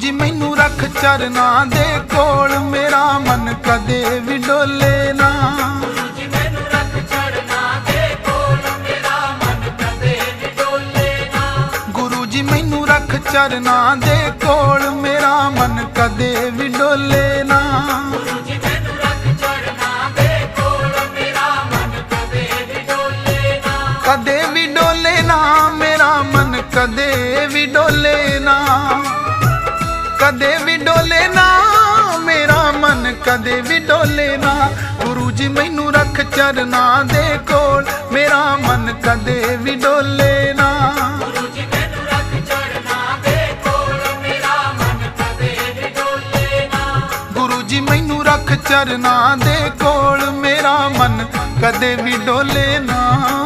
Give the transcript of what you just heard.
ਜੀ ਮੈਨੂੰ ਰੱਖ ਚਰਨਾਂ ਦੇ ਕੋਲ, ਮੇਰਾ ਮਨ ਕਦੇ ਵੀ ਡੋਲੇ ਨਾ। ਜੀ ਦੇ ਕੋਲ ਮੇਰਾ ਮਨ ਕਦੇ ਵੀ ਡੋਲੇ ਨਾ ਗੁਰੂ ਜੀ ਮੈਨੂੰ ਰੱਖ ਚਰਨਾਂ ਦੇ ਕੋਲ, ਮੇਰਾ ਮਨ ਕਦੇ ਵੀ ਡੋਲੇ ਨਾ। ਕਦੇ ਕਦੇ ਵੀ ਡੋਲੇ ਨਾ ਮੇਰਾ ਮਨ ਕਦੇ ਵੀ ਡੋਲੇ ਨਾ। ਗੁਰੂ ਜੀ ਮੈਨੂੰ ਰੱਖ ਚਰਨਾਂ ਦੇ ਕੋਲ ਮੇਰਾ ਮਨ ਕਦੇ ਵੀ ਡੋਲੇ ਨਾ। ਜੀ ਮੈਨੂੰ ਰੱਖ ਛੜਨਾ ਦੇ ਕੋਲ ਮੇਰਾ ਮਨ ਕਦੇ ਵੀ ਡੋਲੇ ਨਾ। ਗੁਰੂ ਜੀ ਮੈਨੂੰ ਰੱਖ ਚਰਨਾਂ ਦੇ ਕੋਲ ਮੇਰਾ ਮਨ ਕਦੇ ਵੀ ਡੋਲੇ ਨਾ।